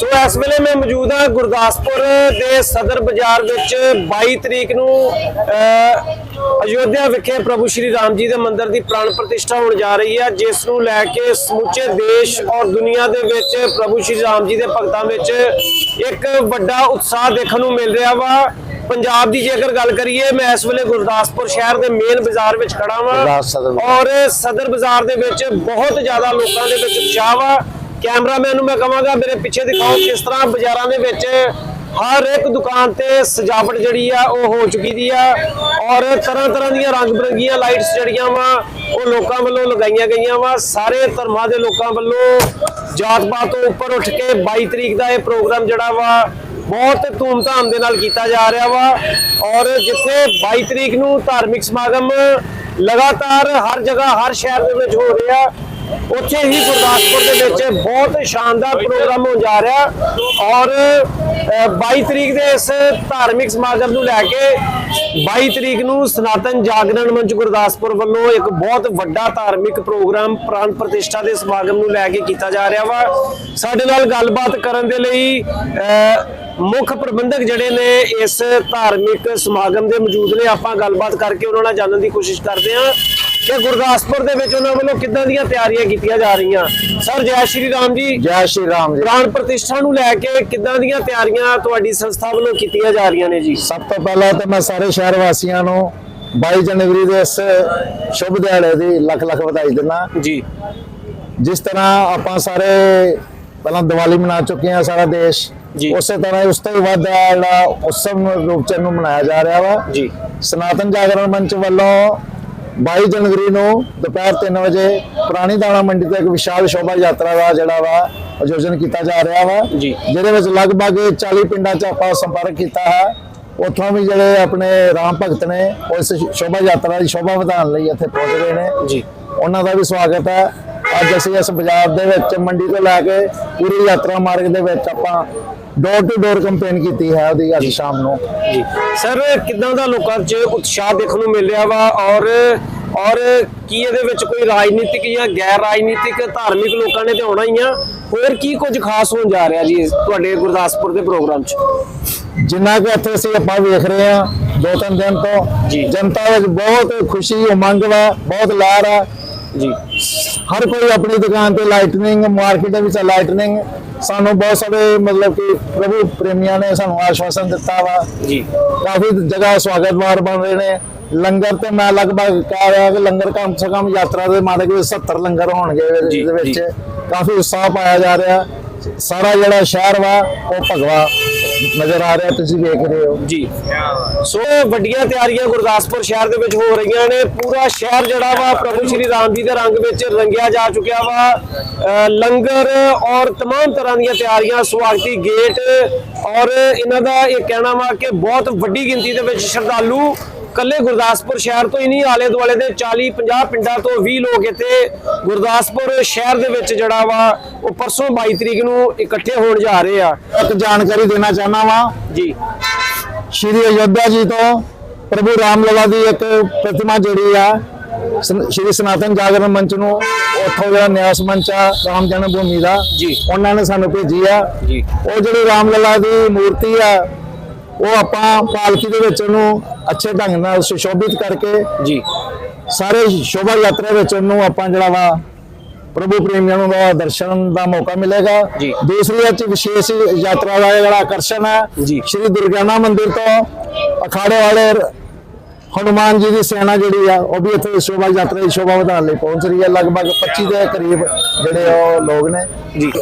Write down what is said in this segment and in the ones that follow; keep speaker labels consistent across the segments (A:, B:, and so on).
A: ਸੋ ਇਸ ਵੇਲੇ ਮੈਂ ਮੌਜੂਦ ਹਾਂ ਗੁਰਦਾਸਪੁਰ ਦੇ ਸਦਰ ਬਾਜ਼ਾਰ ਵਿੱਚ 22 ਤਰੀਕ ਨੂੰ ਅਯੋਧਿਆ ਵਿਖੇ ਪ੍ਰਭੂ ਸ਼੍ਰੀ ਰਾਮ ਜੀ ਦੇ ਮੰਦਿਰ ਦੀ ਪ੍ਰਾਣ ਪ੍ਰਤਿਸ਼ਠਾ ਹੋਣ ਜਾ ਰਹੀ ਹੈ ਜਿਸ ਨੂੰ ਲੈ ਕੇ ਸਮੁੱਚੇ ਦੇਸ਼ ਔਰ ਦੁਨੀਆ ਦੇ ਵਿੱਚ ਪ੍ਰਭੂ ਸ਼੍ਰੀ ਰਾਮ ਜੀ ਦੇ ਭਗਤਾਂ ਵਿੱਚ ਇੱਕ ਵੱਡਾ ਉਤਸ਼ਾਹ ਦੇਖਣ ਨੂੰ ਮਿਲ ਰਿਹਾ ਵਾ ਪੰਜਾਬ ਦੀ ਜੇਕਰ ਗੱਲ ਕਰੀਏ ਮੈਂ ਇਸ ਵੇਲੇ ਗੁਰਦਾਸਪੁਰ ਸ਼ਹਿਰ ਦੇ ਮੇਨ ਬਾਜ਼ਾਰ ਵਿੱਚ ਖੜਾ ਵਾਂ। ਔਰ ਸਦਰ ਬਾਜ਼ਾਰ ਦੇ ਵਿੱਚ ਬਹੁਤ ਜ਼ਿਆਦਾ ਲੋਕਾਂ ਦੇ ਵਿੱਚ ਉਤਸ਼ਾਹ ਵਾ ਕੈਮਰਾਮੈਨ ਨੂੰ ਮੈਂ ਕਹਾਂਗਾ, ਮੇਰੇ ਪਿੱਛੇ ਦਿਖਾਓ ਕਿਸ ਤਰ੍ਹਾਂ ਬਾਜ਼ਾਰਾਂ ਦੇ ਵਿੱਚ ਹਰ ਇੱਕ ਦੁਕਾਨ ਤੇ ਸਜਾਵਟ ਜਿਹੜੀ ਆ, ਉਹ ਹੋ ਚੁੱਕੀ ਦੀ ਆ। ਔਰ ਤਰ੍ਹਾਂ ਤਰ੍ਹਾਂ ਦੀਆਂ ਰੰਗ ਬਰੰਗੀਆਂ ਲਾਈਟਸ ਜਿਹੜੀਆਂ ਵਾ, ਉਹ ਲੋਕਾਂ ਵੱਲੋਂ ਲਗਾਈਆਂ ਗਈਆਂ ਵਾ। ਸਾਰੇ ਧਰਮਾਂ ਦੇ ਲੋਕਾਂ ਵੱਲੋਂ ਜਾਤ ਪਾਤ ਤੋਂ ਉੱਪਰ ਉੱਠ ਕੇ 22 ਤਰੀਕ ਦਾ ਇਹ ਪ੍ਰੋਗਰਾਮ ਜਿਹੜਾ ਵਾ, ਬਹੁਤ ਧੂਮਧਾਮ ਦੇ ਨਾਲ ਕੀਤਾ ਜਾ ਰਿਹਾ ਵਾ। ਔਰ ਜਿੱਥੇ 22 ਤਰੀਕ ਨੂੰ ਧਾਰਮਿਕ ਸਮਾਗਮ ਲਗਾਤਾਰ ਹਰ ਜਗ੍ਹਾ, ਹਰ ਸ਼ਹਿਰ ਦੇ ਵਿੱਚ ਹੋ ਰਿਹਾ ਉੱਥੇ ਹੀ ਗੁਰਦਾਸਪੁਰ ਦੇ ਵਿੱਚ ਬਹੁਤ ਸ਼ਾਨਦਾਰ ਪ੍ਰੋਗਰਾਮ ਹੋਣ ਜਾ ਰਿਹਾ ਔਰ 22 ਤਰੀਕ ਦੇ ਇਸ ਧਾਰਮਿਕ ਸਮਾਗਮ ਨੂੰ ਲੈ ਕੇ 22 ਤਰੀਕ ਨੂੰ ਸਨਾਤਨ ਜਾਗਰਣ ਮੰਚ ਗੁਰਦਾਸਪੁਰ ਵੱਲੋਂ ਇੱਕ ਬਹੁਤ ਵੱਡਾ ਧਾਰਮਿਕ ਪ੍ਰੋਗਰਾਮ ਪ੍ਰਾਨ ਪ੍ਰਤਿਸ਼ਠਾ ਦੇ ਸਮਾਗਮ ਨੂੰ ਲੈ ਕੇ ਕੀਤਾ ਜਾ ਰਿਹਾ ਵਾ। ਸਾਡੇ ਨਾਲ ਗੱਲਬਾਤ ਕਰਨ ਦੇ ਲਈ ਅ, ਮੁੱਖ ਪ੍ਰਬੰਧਕ ਜਿਹੜੇ ਨੇ ਇਸ ਧਾਰਮਿਕ ਸਮਾਗਮ ਦੇ ਮੌਜੂਦ ਨੇ। ਆਪਾਂ ਗੱਲਬਾਤ ਕਰਕੇ ਉਹਨਾਂ ਨਾਲ ਜਾਣਨ ਦੀ ਕੋਸ਼ਿਸ਼ ਕਰਦੇ ਹਾਂ। ਕਿ ਗੁਰਦਾਸਪੁਰ ਦੇ ਵਿੱਚ ਉਹਨਾਂ ਵੱਲੋਂ ਕਿੱਦਾਂ ਦੀਆਂ ਤਿਆਰੀਆਂ ਕੀਤੀਆਂ ਜਾ ਰਹੀਆਂ? ਸਰ ਜੈ ਸ਼੍ਰੀ ਰਾਮ ਜੀ।
B: ਜੈ ਸ਼੍ਰੀ ਰਾਮ ਜੀ।
A: ਪ੍ਰਾਣ ਪ੍ਰਤਿਸ਼ਠਾ ਨੂੰ ਲੈ ਕੇ ਕਿੱਦਾਂ ਦੀਆਂ ਤਿਆਰੀਆਂ ਤੁਹਾਡੀ ਸੰਸਥਾ ਵੱਲੋਂ ਕੀਤੀਆਂ ਜਾ ਰਹੀਆਂ ਨੇ ਜੀ?
B: ਸਭ ਤੋਂ ਪਹਿਲਾਂ ਤਾਂ ਮੈਂ ਸਾਰੇ ਸ਼ਹਿਰ ਵਾਸੀਆਂ ਨੂੰ 22 ਜਨਵਰੀ ਦੇ ਇਸ ਸ਼ੁਭ ਦਿਹਾੜੇ ਦੀ ਲੱਖ ਲੱਖ ਵਧਾਈ ਦਿੰਦਾ।
A: ਜੀ।
B: ਜਿਸ ਤਰ੍ਹਾਂ ਆਪਾਂ ਸਾਰੇ ਪਹਿਲਾਂ ਦੀਵਾਲੀ ਮਨਾ ਚੁੱਕੇ ਹਾਂ ਸਾਰਾ ਦੇਸ਼। ਉਸੇ ਤਰ੍ਹਾਂ ਉਸ ਤੋਂ ਵੱਧ ਆ ਜਿਹੜਾ ਨੂੰ ਰੂਪ ਚ ਨੂੰ ਮਨਾਇਆ ਜਾ ਰਿਹਾ ਵਾ।
A: ਜੀ।
B: ਸਨਾਤਨ ਜਾਗਰਣ ਮੰਚ ਵੱਲੋਂ 22 ਜਨਵਰੀ ਨੂੰ ਦੁਪਹਿਰ 3 ਵਜੇ ਪੁਰਾਣੀ ਦਾਣਾ ਮੰਡੀ ਤੋਂ ਇੱਕ ਵਿਸ਼ਾਲ ਸ਼ੋਭਾ ਯਾਤਰਾ ਦਾ ਜਿਹੜਾ ਵਾ ਆਯੋਜਨ ਕੀਤਾ ਜਾ ਰਿਹਾ ਵਾ। ਜਿਹਦੇ ਵਿੱਚ ਲਗਭਗ 40 ਪਿੰਡਾਂ 'ਚ ਆਪਾਂ ਸੰਪਰਕ ਕੀਤਾ ਹੈ। ਉੱਥੋਂ ਵੀ ਜਿਹੜੇ ਆਪਣੇ ਰਾਮ ਭਗਤ ਨੇ ਉਹ ਇਸ ਸ਼ੋਭਾ ਯਾਤਰਾ ਦੀ ਸ਼ੋਭਾ ਵਧਾਉਣ ਲਈ ਇੱਥੇ ਪਹੁੰਚ ਰਹੇ ਨੇ।
A: ਜੀ।
B: ਉਹਨਾਂ ਦਾ ਵੀ ਸਵਾਗਤ ਹੈ। ਅੱਜ ਅਸੀਂ ਇਸ ਬਾਜ਼ਾਰ ਦੇ ਵਿੱਚ ਮੰਡੀ ਤੋਂ ਲੈ ਕੇ ਪੂਰੀ ਯਾਤਰਾ ਮਾਰਗ ਦੇ ਵਿੱਚ ਆਪਾਂ ਡੋਰ ਟੂ ਡੋਰ ਕੰਪੇਨ ਕੀਤੀ ਹੈ ਉਹਦੀ ਅੱਜ ਸ਼ਾਮ ਨੂੰ।
A: ਜੀ। ਸਰ ਕਿੱਦਾਂ ਦਾ ਲੋਕਾਂ 'ਚ ਉਤਸ਼ਾਹ ਦੇਖਣ ਨੂੰ ਮਿਲ ਰਿਹਾ ਵਾ? ਔਰ ਔਰ ਕੀ ਇਹਦੇ ਵਿੱਚ ਕੋਈ ਰਾਜਨੀਤਿਕ ਜਾਂ ਗੈਰ ਰਾਜਨੀਤਿਕ ਧਾਰਮਿਕ ਲੋਕਾਂ ਨੇ ਤੇ ਆਉਣਾ ਹੀ ਆ? ਹੋਰ ਕੀ ਕੁਝ ਖਾਸ ਹੋਣ ਜਾ ਰਿਹਾ ਜੀ ਤੁਹਾਡੇ ਗੁਰਦਾਸਪੁਰ ਦੇ ਪ੍ਰੋਗਰਾਮ 'ਚ?
B: ਜਿੰਨਾ ਕਿ ਇੱਥੇ ਅਸੀਂ ਆਪਾਂ ਵੇਖ ਰਹੇ ਹਾਂ ਦੋ ਤਿੰਨ ਦਿਨ ਤੋਂ
A: ਜੀ।
B: ਜਨਤਾ ਵਿੱਚ ਬਹੁਤ ਖੁਸ਼ੀ ਉਮੰਗ ਵਾ ਬਹੁਤ ਲਹਿਰ ਆ।
A: ਜੀ।
B: ਹਰ ਕੋਈ ਆਪਣੀ ਦੁਕਾਨ ਤੇ ਲਾਈਟਨਿੰਗ ਮਾਰਕੀਟ ਦੇ ਵਿੱਚ ਲਾਈਟਨਿੰਗ ਸਾਨੂੰ ਬਹੁਤ ਸਾਰੇ ਮਤਲਬ ਕਿ ਪ੍ਰਭੂ ਪ੍ਰੇਮੀਆਂ ਨੇ ਸਾਨੂੰ ਆਸ਼ਵਾਸਨ ਦਿੱਤਾ ਵਾ।
A: ਜੀ।
B: ਕਾਫੀ ਜਗ੍ਹਾ ਸਵਾਗਤਵਾਰ ਬਣ ਰਹੇ ਨੇ। ਲੰਗਰ ਤੇ ਮੈਂ ਲਗਭਗ ਕਹਿ ਰਿਹਾ ਕਿ ਲੰਗਰ ਕਮ ਸੇ ਕਮ ਯਾਤਰਾ ਦੇ ਮਾਰਗ ਵਿੱਚ 70 ਲੰਗਰ ਹੋਣਗੇ ਇਹਦੇ ਵਿੱਚ। ਕਾਫੀ ਉਤਸ਼ਾਹ ਪਾਇਆ ਜਾ ਰਿਹਾ। ਸਾਰਾ ਜਿਹੜਾ ਸ਼ਹਿਰ ਵਾ ਉਹ ਭਗਵਾ। ਨਜ਼ਰ ਆ ਰਿਹਾ ਤੁਸੀਂ ਵੇਖ ਰਹੇ ਹੋ
A: ਜੀ ਸੋ ਵੱਡੀਆਂ ਤਿਆਰੀਆਂ ਗੁਰਦਾਸਪੁਰ ਸ਼ਹਿਰ ਦੇ ਵਿੱਚ ਹੋ ਰਹੀਆਂ ਨੇ ਪੂਰਾ ਸ਼ਹਿਰ ਜਿਹੜਾ ਵਾ ਪ੍ਰਭੂ ਸ਼੍ਰੀ ਰਾਮ ਜੀ ਦੇ ਰੰਗ ਵਿੱਚ ਰੰਗਿਆ ਜਾ ਚੁੱਕਿਆ ਵਾ ਅ, ਲੰਗਰ ਔਰ तमाम ਤਰ੍ਹਾਂ ਦੀਆਂ ਤਿਆਰੀਆਂ ਸਵਾਗਤੀ ਗੇਟ ਔਰ ਇਹਨਾਂ ਦਾ ਇਹ ਕਹਿਣਾ ਵਾ ਕਿ ਬਹੁਤ ਵੱਡੀ ਗਿਣਤੀ ਦੇ ਵਿੱਚ ਸ਼ਰਧਾਲੂ ਕੱਲੇ ਗੁਰਦਾਸਪੁਰ ਸ਼ਹਿਰ ਤੋਂ ਹੀ ਨਹੀਂ ਆਲੇ ਦੁਆਲੇ ਦੇ 40 50 ਪਿੰਡਾਂ ਤੋਂ 20 ਲੋਕ ਇੱਥੇ ਗੁਰਦਾਸਪੁਰ ਸ਼ਹਿਰ ਦੇ ਵਿੱਚ ਜਿਹੜਾ ਵਾ ਉਹ ਪਰਸੋਂ 22 ਤਰੀਕ ਨੂੰ ਇਕੱਠੇ ਹੋਣ ਜਾ ਰਹੇ ਆ।
B: ਇੱਕ ਜਾਣਕਾਰੀ ਦੇਣਾ ਚਾਹਨਾ ਵਾਂ।
A: ਜੀ।
B: ਸ਼੍ਰੀ ਅਯੋਧਿਆ ਜੀ ਤੋਂ ਪ੍ਰਭੂ ਰਾਮ ਲਲਾ ਦੀ ਇੱਕ ਪ੍ਰਤਿਮਾ ਜਿਹੜੀ ਆ। ਸ਼੍ਰੀ ਸਨਾਤਨ ਜਾਗਰਣ ਮੰਚ ਨੂੰ ਉੱਥੋਂ ਜਿਹੜਾ ਨਿਆਸ ਮੰਚ ਆ ਰਾਮ ਜਨਮ ਭੂਮੀ ਦਾ
A: ਜੀ।
B: ਉਹਨਾਂ ਨੇ ਸਾਨੂੰ ਭੇਜੀ ਆ
A: ਜੀ
B: ਉਹ ਜਿਹੜੀ ਰਾਮ ਲਲਾ ਦੀ ਮੂਰਤੀ ਆ ਉਹ ਆਪਾਂ ਪਾਲਕੀ ਦੇ ਵਿੱਚ ਉਹਨੂੰ ਅੱਛੇ ਢੰਗ ਨਾਲ ਸੁਸ਼ੋਭਿਤ ਕਰਕੇ
A: ਜੀ
B: ਸਾਰੇ ਸ਼ੋਭਾ ਯਾਤਰਾ ਵਿੱਚ ਉਹਨੂੰ ਆਪਾਂ ਜਿਹੜਾ ਵਾ ਪ੍ਰਭੂ ਪ੍ਰੇਮੀਆਂ ਨੂੰ ਦਾ ਦਰਸ਼ਨ ਦਾ ਮੌਕਾ ਮਿਲੇਗਾ
A: ਜੀ।
B: ਦੂਸਰੀ 'ਚ ਵਿਸ਼ੇਸ਼ ਯਾਤਰਾ ਦਾ ਜਿਹੜਾ ਆਕਰਸ਼ਣ ਹੈ
A: ਜੀ।
B: ਸ਼੍ਰੀ ਦੁਰਗਿਆਨਾ ਮੰਦਿਰ ਤੋਂ ਅਖਾੜੇ ਵਾਲੇ ਹਨੂਮਾਨ ਜੀ ਦੀ ਸੈਨਾ ਜਿਹੜੀ ਆ, ਉਹ ਵੀ ਇੱਥੇ ਸ਼ੋਭਾ ਯਾਤਰਾ ਦੀ ਸ਼ੋਭਾ ਵਧਾਉਣ ਲਈ ਪਹੁੰਚ ਰਹੀ ਹੈ ਲਗਭਗ 25 ਦੇ ਕਰੀਬ ਜਿਹੜੇ ਉਹ ਲੋਕ ਨੇ।
A: ਜੀ।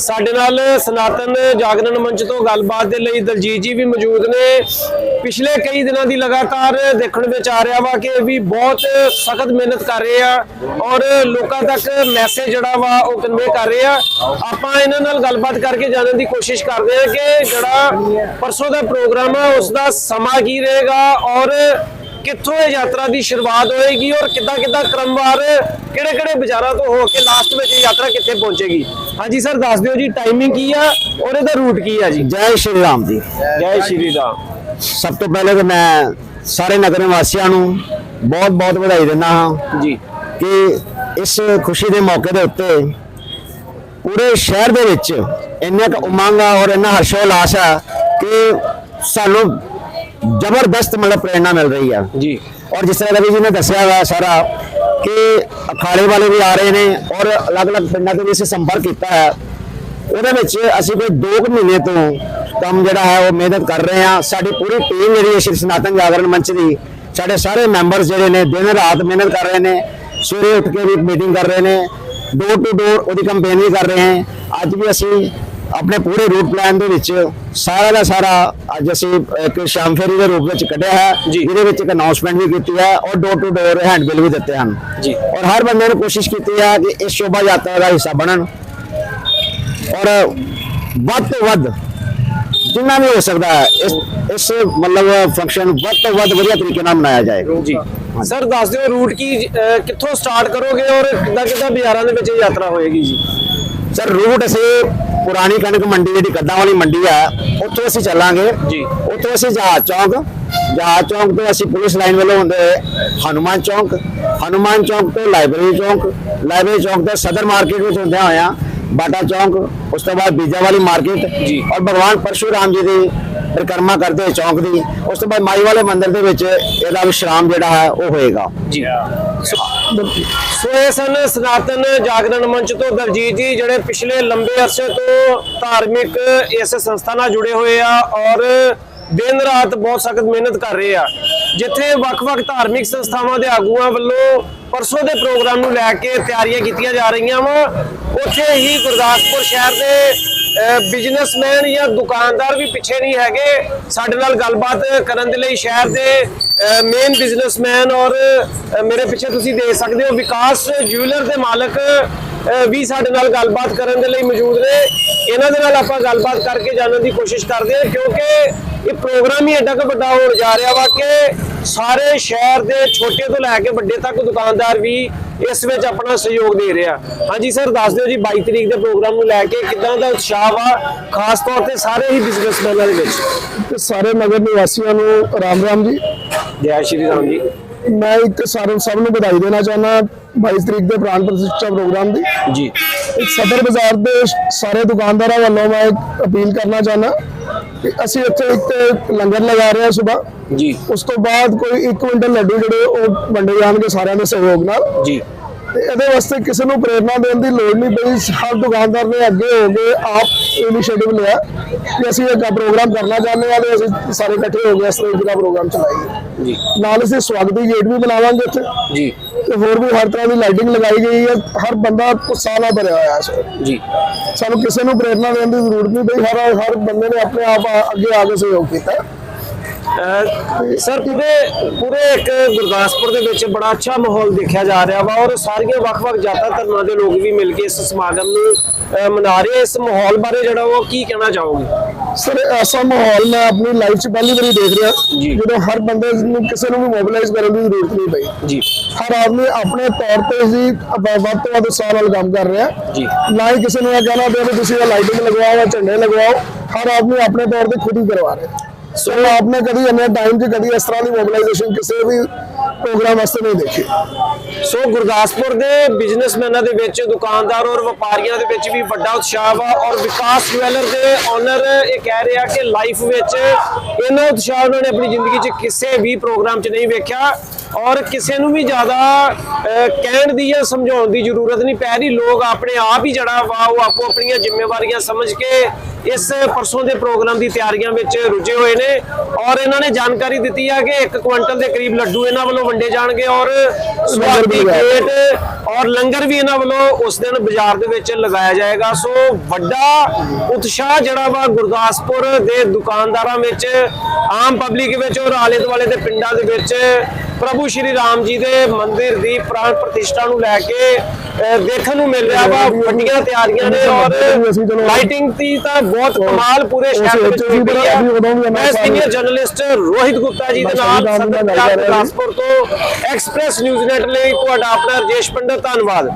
A: ਸਾਡੇ ਨਾਲ ਸਨਾਤਨ ਜਾਗਰਣ ਮੰਚ ਤੋਂ ਗੱਲਬਾਤ ਦੇ ਲਈ ਦਲਜੀਤ ਜੀ ਵੀ ਮੌਜੂਦ ਨੇ। ਪਿਛਲੇ ਕਈ ਦਿਨਾਂ ਦੀ ਲਗਾਤਾਰ ਦੇਖਣ ਵਿੱਚ ਆ ਰਿਹਾ ਵਾ ਕਿ ਇਹ ਵੀ ਬਹੁਤ ਸਖਤ ਮਿਹਨਤ ਕਰ ਰਹੇ ਆ ਔਰ ਲੋਕਾਂ ਤੱਕ ਮੈਸੇਜ ਜਿਹੜਾ ਵਾ ਉਹ ਕਨਵੇ ਕਰ ਰਹੇ ਆ। ਆਪਾਂ ਇਹਨਾਂ ਨਾਲ ਗੱਲਬਾਤ ਕਰਕੇ ਜਾਣਨ ਦੀ ਕੋਸ਼ਿਸ਼ ਕਰਦੇ ਆ ਕਿ ਜਿਹੜਾ ਪਰਸੋਂ ਦਾ ਪ੍ਰੋਗਰਾਮ ਆ ਉਸ ਦਾ ਸਮਾਂ ਕੀ ਰਹੇਗਾ ਔਰ ਕਿੱਥੋਂ ਇਹ ਯਾਤਰਾ ਦੀ ਸ਼ੁਰੂਆਤ ਹੋਏਗੀ ਔਰ ਕਿੱਦਾਂ ਕਿੱਦਾਂ ਕ੍ਰਮਵਾਰ ਕਿਹੜੇ ਕਿਹੜੇ ਬਾਜ਼ਾਰਾਂ ਤੋਂ ਹੋ ਕੇ ਲਾਸਟ ਵਿੱਚ ਯਾਤਰਾ ਕਿੱਥੇ ਪਹੁੰਚੇਗੀ? ਹਾਂਜੀ ਸਰ ਦੱਸ ਦਿਓ ਜੀ ਟਾਈਮਿੰਗ ਕੀ ਆ ਔਰ ਇਹਦਾ ਰੂਟ ਕੀ ਆ ਜੀ?
C: ਜੈ ਸ਼੍ਰੀ ਰਾਮ ਜੀ।
A: ਜੈ ਸ਼੍ਰੀ ਰਾਮ।
C: ਸਭ ਤੋਂ ਪਹਿਲੇ ਤਾਂ ਮੈਂ ਸਾਰੇ ਨਗਰ ਵਾਸੀਆਂ ਨੂੰ ਬਹੁਤ ਬਹੁਤ ਵਧਾਈ ਦਿੰਦਾ ਹਾਂ
A: ਜੀ।
C: ਕਿ ਇਸ ਖੁਸ਼ੀ ਦੇ ਮੌਕੇ ਦੇ ਉੱਤੇ ਪੂਰੇ ਸ਼ਹਿਰ ਦੇ ਵਿੱਚ ਇੰਨਾ ਕੁ ਉਮੰਗ ਆ ਔਰ ਇੰਨਾ ਹਰਸ਼ੋ ਉਲਾਸ ਆ ਕਿ ਸਾਨੂੰ ਜ਼ਬਰਦਸਤ ਮਤਲਬ ਪ੍ਰੇਰਣਾ ਮਿਲ ਰਹੀ ਆ
A: ਜੀ
C: ਔਰ ਜਿਸ ਤਰ੍ਹਾਂ ਰਵੀ ਜੀ ਨੇ ਦੱਸਿਆ ਵਾ ਸਾਰਾ ਕਿ ਅਖਾੜੇ ਵਾਲੇ ਵੀ ਆ ਰਹੇ ਨੇ ਔਰ ਅਲੱਗ-ਅਲੱਗ ਪਿੰਡਾਂ ਤੋਂ ਵੀ ਅਸੀਂ ਸੰਪਰਕ ਕੀਤਾ ਹੈ ਉਹਦੇ ਵਿੱਚ ਅਸੀਂ ਕੋਈ 2 ਮਹੀਨੇ ਤੋਂ ਕੰਮ ਜਿਹੜਾ ਹੈ ਉਹ ਮਿਹਨਤ ਕਰ ਰਹੇ ਹਾਂ ਸਾਡੀ ਪੂਰੀ ਟੀਮ ਜਿਹੜੀ ਹੈ ਸ਼੍ਰੀ ਸਨਾਤਨ ਜਾਗਰਣ ਮੰਚ ਦੀ ਸਾਡੇ ਸਾਰੇ ਮੈਂਬਰਸ ਜਿਹੜੇ ਨੇ ਦਿਨ ਰਾਤ ਮਿਹਨਤ ਕਰ ਰਹੇ ਨੇ ਸਵੇਰੇ ਉੱਠ ਕੇ ਵੀ ਮੀਟਿੰਗ ਕਰ ਰਹੇ ਨੇ ਡੋਰ ਟੂ ਡੋਰ ਉਹਦੀ ਕੰਪੇਨ ਵੀ ਕਰ ਰਹੇ ਹਾਂ ਅੱਜ ਵੀ ਅਸੀਂ ਆਪਣੇ ਪੂਰੇ ਰੂਟ ਪਲਾਨ ਦੇ ਵਿੱਚ ਸਾਰਾ ਦਾ ਸਾਰਾ ਅੱਜ ਅਸੀਂ ਇੱਕ ਸ਼ਾਮ ਫੇਰੀ ਦੇ ਰੂਪ ਵਿੱਚ ਕੱਢਿਆ ਹੈ। ਜਿਹਦੇ ਵਿੱਚ ਇੱਕ ਅਨਾਉਂਸਮੈਂਟ ਵੀ ਕੀਤੀ ਹੈ ਔਰ ਡੋਰ ਟੂ ਡੋਰ ਹੈਂਡਬਿਲ ਵੀ ਦਿੱਤੇ ਹਨ।
A: ਜੀ।
C: ਔਰ ਹਰ ਬੰਦੇ ਨੇ ਕੋਸ਼ਿਸ਼ ਕੀਤੀ ਹੈ ਕਿ ਇਸ ਸ਼ੋਭਾ ਯਾਤਰਾ ਦਾ ਹਿੱਸਾ ਬਣਨ। ਔਰ ਵੱਧ ਤੋਂ ਵੱਧ ਜਿੰਨਾ ਵੀ ਹੋ ਸਕਦਾ ਹੈ ਇਸ ਇਸ ਮਤਲਬ ਫੰਕਸ਼ਨ ਵੱਧ ਤੋਂ ਵੱਧ ਵਧੀਆ ਤਰੀਕੇ ਨਾਲ ਮਨਾਇਆ ਜਾਏਗਾ।
A: ਜੀ। ਸਰ ਦੱਸ ਦਿਓ ਰੂਟ ਕੀ ਕਿੱਥੋਂ ਸਟਾਰਟ ਕਰੋਗੇ ਔਰ ਕਿੱਦਾਂ ਕਿੱਦਾਂ ਬਾਜ਼ਾਰਾਂ ਦੇ ਵਿੱਚ ਇਹ ਯਾਤਰਾ ਹੋਏਗੀ ਜੀ?
C: ਸਰ ਰੂਟ ਅਸੀਂ ਪੁਰਾਣੀ ਕਣਕ ਮੰਡੀ ਜਿਹੜੀ ਕੱਦਾਂ ਵਾਲੀ ਮੰਡੀ ਆ ਉੱਥੋਂ ਅਸੀਂ ਚੱਲਾਂਗੇ
A: ਜੀ।
C: ਉੱਥੋਂ ਅਸੀਂ ਜਹਾਜ਼ ਚੌਂਕ ਜਹਾਜ਼ ਚੌਂਕ ਤੋਂ ਅਸੀਂ ਪੁਲਿਸ ਲਾਈਨ ਵੱਲੋਂ ਹੁੰਦੇ ਹਨੂਮਾਨ ਚੌਂਕ ਹਨੂਮਾਨ ਚੌਂਕ ਤੋਂ ਲਾਇਬ੍ਰੇਰੀ ਚੌਂਕ ਲਾਇਬ੍ਰੇਰੀ ਚੌਂਕ ਤੋਂ ਸਦਰ ਮਾਰਕੀਟ ਵਿੱਚ ਹੁੰਦਿਆਂ ਹੋਇਆਂ ਬਾਟਾ ਚੌਂਕ ਉਸ ਤੋਂ ਬਾਅਦ ਬੀਜਾ ਵਾਲੀ ਮਾਰਕੀਟ
A: ਜੀ।
C: ਔਰ ਭਗਵਾਨ ਪਰਸ਼ੂਰਾਮ ਜੀ ਦੀ ਪਰਿਕਰਮਾ ਕਰਦੇ ਹੋਏ ਚੌਂਕ ਦੀ ਉਸ ਤੋਂ ਬਾਅਦ ਮਾਈ ਵਾਲੇ ਮੰਦਿਰ ਦੇ ਵਿੱਚ ਇਹਦਾ ਵਿਸ਼ਰਾਮ ਜਿਹੜਾ ਹੈ ਉਹ ਹੋਏਗਾ।
A: ਜੀ। ਸੋ ਇਹ ਸਨ ਸਨਾਤਨ ਜਾਗਰਣ ਮੰਚ ਤੋਂ ਦਰਜੀਤ ਜੀ ਜਿਹੜੇ ਪਿਛਲੇ ਲੰਬੇ ਅਰਸੇ ਤੋਂ ਧਾਰਮਿਕ ਇਸ ਸੰਸਥਾ ਨਾਲ ਜੁੜੇ ਹੋਏ ਆ ਔਰ ਦਿਨ ਰਾਤ ਬਹੁਤ ਸਖਤ ਮਿਹਨਤ ਕਰ ਰਹੇ ਆ। ਜਿੱਥੇ ਵੱਖ-ਵੱਖ ਧਾਰਮਿਕ ਸੰਸਥਾਵਾਂ ਦੇ ਆਗੂਆਂ ਵੱਲੋਂ ਪਰਸੋਂ ਦੇ ਪ੍ਰੋਗਰਾਮ ਨੂੰ ਲੈ ਕੇ ਤਿਆਰੀਆਂ ਕੀਤੀਆਂ ਜਾ ਰਹੀਆਂ ਵਾ। ਉੱਥੇ ਹੀ ਗੁਰਦਾਸਪੁਰ ਸ਼ਹਿਰ ਦੇ ਬਿਜ਼ਨਸਮੈਨ ਜਾਂ ਦੁਕਾਨਦਾਰ ਵੀ ਪਿੱਛੇ ਨਹੀਂ ਹੈਗੇ। ਸਾਡੇ ਨਾਲ ਗੱਲਬਾਤ ਕਰਨ ਦੇ ਲਈ ਸ਼ਹਿਰ ਦੇ ਮੇਨ ਬਿਜ਼ਨਸਮੈਨ ਔਰ ਮੇਰੇ ਪਿੱਛੇ ਤੁਸੀਂ ਦੇਖ ਸਕਦੇ ਹੋ ਵਿਕਾਸ ਜਿਊਲਰ ਦੇ ਮਾਲਕ ਵੀ ਸਾਡੇ ਨਾਲ ਗੱਲਬਾਤ ਕਰਨ ਦੇ ਲਈ ਮੌਜੂਦ ਨੇ। ਇਹਨਾਂ ਦੇ ਨਾਲ ਆਪਾਂ ਗੱਲਬਾਤ ਕਰਕੇ ਜਾਣਨ ਦੀ ਕੋਸ਼ਿਸ਼ ਕਰਦੇ ਹਾਂ ਕਿਉਂਕਿ ਇਹ ਪ੍ਰੋਗਰਾਮ ਹੀ ਐਡਾ ਕੁ ਵੱਡਾ ਹੋਣ ਜਾ ਰਿਹਾ ਵਾ ਕਿ ਸਾਰੇ ਸ਼ਹਿਰ ਦੇ ਛੋਟੇ ਤੋਂ ਲੈ ਕੇ ਵੱਡੇ ਤੱਕ ਦੁਕਾਨਦਾਰ ਵੀ ਇਸ ਵਿੱਚ ਆਪਣਾ ਸਹਿਯੋਗ ਦੇ ਰਿਹਾ ਹਾਂਜੀ ਸਰ ਦੱਸ ਦਿਓ ਜੀ 22 ਤਰੀਕ ਦੇ ਪ੍ਰੋਗਰਾਮ ਨੂੰ ਲੈ ਕੇ ਕਿੱਦਾਂ ਦਾ ਉਤਸ਼ਾਹ ਵਾ ਖਾਸ ਤੌਰ ਤੇ ਸਾਰੇ ਹੀ ਬਿਜ਼ਨਸਮੈਨਾਂ ਦੇ ਵਿੱਚ?
D: ਤੇ ਸਾਰੇ ਨਗਰ ਨਿਵਾਸੀਆਂ ਨੂੰ ਰਾਮ ਰਾਮ ਜੀ।
A: ਜੈ ਸ਼੍ਰੀ ਰਾਮ ਜੀ।
D: ਮੈਂ ਇੱਕ ਸਾਰੇ ਸਭ ਨੂੰ ਵਧਾਈ ਦੇਣਾ ਚਾਹੁੰਦਾ। 22 ਤਰੀਕ ਦੇ ਪ੍ਰਾਣ ਪ੍ਰਤਿਸ਼ਠਾ ਪ੍ਰੋਗਰਾਮ ਦੀ।
A: ਜੀ।
D: ਇੱਕ ਸਦਰ ਬਾਜ਼ਾਰ ਦੇ ਸਾਰੇ ਦੁਕਾਨਦਾਰਾਂ ਵੱਲੋਂ ਮੈਂ ਇੱਕ ਅਪੀਲ ਕਰਨਾ ਚਾਹੁੰਦਾ ਕਿ ਅਸੀਂ ਇੱਥੇ ਇੱਕ ਲੰਗਰ ਲਗਾ ਰਹੇ ਹਾਂ ਸਵੇਰ।
A: ਜੀ।
D: ਉਸ ਤੋਂ ਬਾਅਦ ਕੋਈ 1 ਕੁਇੰਟਲ ਲੱਡੂ ਜਿਹੜੇ ਉਹ ਵੰਡੇ ਜਾਣਗੇ ਸਾਰਿਆਂ ਦੇ ਸਹਿਯੋਗ ਨਾਲ।
A: ਜੀ।
D: ਤੇ ਇਹਦੇ ਵਾਸਤੇ ਕਿਸੇ ਨੂੰ ਪ੍ਰੇਰਣਾ ਦੇਣ ਦੀ ਲੋੜ ਨਹੀਂ ਪਈ। ਹਰ ਦੁਕਾਨਦਾਰ ਨੇ ਅੱਗੇ ਹੋ ਕੇ ਆਪ ਇਨੀਸ਼ੀਏਟਿਵ ਲਿਆ ਕਿ ਅਸੀਂ ਇੱਕ ਪ੍ਰੋਗਰਾਮ ਕਰਨਾ ਚਾਹੁੰਦੇ ਹਾਂ ਤੇ ਅਸੀਂ ਸਾਰੇ ਇਕੱਠੇ ਹੋ ਕੇ ਇਸ ਤਰੀਕੇ ਦਾ ਪ੍ਰੋਗਰਾਮ ਚਲਾਈਏ।
A: ਜੀ।
D: ਨਾਲ ਅਸੀਂ ਸਵਾਗਤੀ ਗੇਟ ਵੀ ਬਣਾਵਾਂਗੇ ਇੱਥੇ।
A: ਜੀ।
D: ਤੇ ਹੋਰ ਵੀ ਹਰ ਤਰ੍ਹਾਂ ਦੀ ਲਾਈਟਿੰਗ ਲਗਾਈ ਗਈ ਹੈ। ਹਰ ਬੰਦਾ ਉਤਸ਼ਾਹ ਨਾਲ ਭਰਿਆ ਹੋਇਆ ਹੈ।
A: ਜੀ।
D: ਸਾਨੂੰ ਕਿਸੇ ਨੂੰ ਪ੍ਰੇਰਣਾ ਦੇਣ ਦੀ ਜ਼ਰੂਰਤ ਨਹੀਂ ਪਈ। ਹਰ ਹਰ ਬੰਦੇ ਨੇ ਆਪਣੇ ਆਪ ਆ- ਅੱਗੇ ਆ ਕੇ ਸਹਿਯੋਗ ਕੀਤਾ।
A: ਸਰ ਪੂਰੇ ਪੂਰੇ ਇੱਕ ਗੁਰਦਾਸਪੁਰ ਦੇ ਵਿੱਚ ਬੜਾ ਅੱਛਾ ਮਾਹੌਲ ਦੇਖਿਆ ਜਾ ਰਿਹਾ ਵਾ ਔਰ ਸਾਰੀਆਂ ਵੱਖ-ਵੱਖ ਜਾਤਾਂ ਧਰਮਾਂ ਦੇ ਲੋਕ ਵੀ ਮਿਲ ਕੇ ਇਸ ਸਮਾਗਮ ਨੂੰ ਮਨਾ ਰਹੇ ਇਸ ਮਾਹੌਲ ਬਾਰੇ ਜਿਹੜਾ ਉਹ ਕੀ ਕਹਿਣਾ ਚਾਹੋਗੇ?
D: ਸਰ ਐਸਾ ਮਾਹੌਲ ਮੈਂ ਆਪਣੀ ਲਾਈਫ 'ਚ ਪਹਿਲੀ ਵਾਰੀ ਦੇਖ ਰਿਹਾ। ਜਦੋਂ ਹਰ ਬੰਦੇ ਨੂੰ ਕਿਸੇ ਨੂੰ ਵੀ ਮੋਬਿਲਾਈਜ਼ ਕਰਨ ਦੀ ਜ਼ਰੂਰਤ ਨਹੀਂ ਪਈ।
A: ਜੀ।
D: ਹਰ ਆਦਮੀ ਆਪਣੇ ਤੌਰ ਤੇ ਹੀ ਵੱਧ ਤੋਂ ਵੱਧ ਉਤਸ਼ਾਹ ਨਾਲ ਕੰਮ ਕਰ ਰਿਹਾ।
A: ਜੀ।
D: ਨਾ ਹੀ ਕਿਸੇ ਨੂੰ ਇਹ ਕਹਿਣਾ ਵੀ ਤੁਸੀਂ ਲਾਈਟਿੰਗ ਲਗਵਾਓ ਜਾਂ ਝੰਡੇ ਲਗਵਾਓ। ਹਰ ਆਦਮੀ ਆਪਣੇ ਤੌਰ ਤੇ ਖੁਦ ਹੀ ਕਰਵਾ ਰਿਹਾ। ਸੋ ਆਪਨੇ ਕਦੀ ਇੰਨੇ ਟਾਈਮ 'ਚ ਕਦੀ ਇਸ ਤਰ੍ਹਾਂ ਦੀ ਮੋਬਿਲਾਈਜੇਸ਼ਨ ਕਿਸੇ ਵੀ ਪ੍ਰੋਗਰਾਮ ਵਾਸਤੇ ਨਹੀਂ ਦੇਖੀ।
A: ਸੋ ਗੁਰਦਾਸਪੁਰ ਦੇ ਬਿਜ਼ਨਸਮੈਨਾਂ ਦੇ ਵਿੱਚ, ਦੁਕਾਨਦਾਰ ਔਰ ਵਪਾਰੀਆਂ ਦੇ ਵਿੱਚ ਵੀ ਵੱਡਾ ਉਤਸ਼ਾਹ ਵਾ ਔਰ ਵਿਕਾਸ ਜਵੈਲਰ ਦੇ ਓਨਰ ਇਹ ਕਹਿ ਰਿਹਾ ਕਿ ਲਾਈਫ ਵਿੱਚ ਇਹਨਾਂ ਉਤਸ਼ਾਹ ਉਹਨਾਂ ਨੇ ਆਪਣੀ ਜ਼ਿੰਦਗੀ 'ਚ ਕਿਸੇ ਵੀ ਪ੍ਰੋਗਰਾਮ 'ਚ ਨਹੀਂ ਵੇਖਿਆ ਔਰ ਕਿਸੇ ਨੂੰ ਵੀ ਜ਼ਿਆਦਾ ਕਹਿਣ ਦੀ ਜਾਂ ਸਮਝਾਉਣ ਦੀ ਜ਼ਰੂਰਤ ਨਹੀਂ। ਪੈ ਰਹੀ ਲੋਕ ਆਪਣੇ ਆਪ ਹੀ ਜਿਹੜਾ ਵਾ, ਉਹ ਆਪੋ ਆਪਣੀਆਂ ਜ਼ਿੰਮੇਵਾਰੀਆਂ ਸਮਝ ਕੇ ਇਸ ਪਰਸੋਂ ਦੇ ਪ੍ਰੋਗਰਾਮ ਦੀ ਤਿਆਰੀਆਂ ਵਿੱਚ ਰੁੱਝੇ ਹੋਏ ਨੇ ਔਰ ਇਹਨਾਂ ਨੇ ਜਾਣਕਾਰੀ ਦਿੱਤੀ ਆ ਕਿ 1 ਕੁਇੰਟਲ ਦੇ ਕਰੀਬ ਲੱਡੂ ਇਹਨਾਂ ਵੱਲੋਂ ਵੰਡੇ ਜਾਣਗੇ ਔਰ ਸਵਾਗਤੀ ਗੇਟ ਔਰ ਲੰਗਰ ਵੀ ਇਹਨਾਂ ਵੱਲੋਂ ਉਸ ਦਿਨ ਬਾਜ਼ਾਰ ਦੇ ਵਿੱਚ ਲਗਾਇਆ ਜਾਏਗਾ। ਸੋ ਵੱਡਾ ਉਤਸ਼ਾਹ ਜਿਹੜਾ ਵਾ ਗੁਰਦਾਸਪੁਰ ਦੇ ਦੁਕਾਨਦਾਰਾਂ ਵਿੱਚ ਆਮ ਪਬਲਿਕ ਵਿੱਚ ਔਰ ਆਲੇ ਦੁਆਲੇ ਦੇ ਪਿੰਡਾਂ ਦੇ ਵਿੱਚ ਪ੍ਰਭੂ ਸ਼੍ਰੀ ਰਾਮ ਜੀ ਦੇ ਮੰਦਿਰ ਦੀ ਪ੍ਰਾਣ ਪ੍ਰਤਿਸ਼ਠਾ ਨੂੰ ਲੈ ਕੇ ਦੇਖਣ ਨੂੰ ਮਿਲ ਰਿਹਾ ਵਾ। ਵੱਡੀਆਂ ਤਿਆਰੀਆਂ ਨੇ ਔਰ ਲਾਈਟਿੰਗ ਦੀ ਤਾਂ ਬਹੁਤ ਕਮਾਲ ਪੂਰੇ ਸ਼ਹਿਰ ਵਿੱਚ ਪਈ ਹੈ। ਮੈਂ ਸੀਨੀਅਰ ਜਰਨਲਿਸਟ ਰੋਹਿਤ ਗੁਪਤਾ ਜੀ ਦੇ ਨਾਲ ਪੰਜਾਬ ਗੁਰਦਾਸਪੁਰ ਤੋਂ ਐਕਸਪ੍ਰੈਸ ਨਿਊਜ਼ ਨੈਟ ਲਈ ਤੁਹਾਡਾ ਆਪਣਾ ਰਜੇਸ਼ ਪੰਡਤ ਧੰਨਵਾਦ।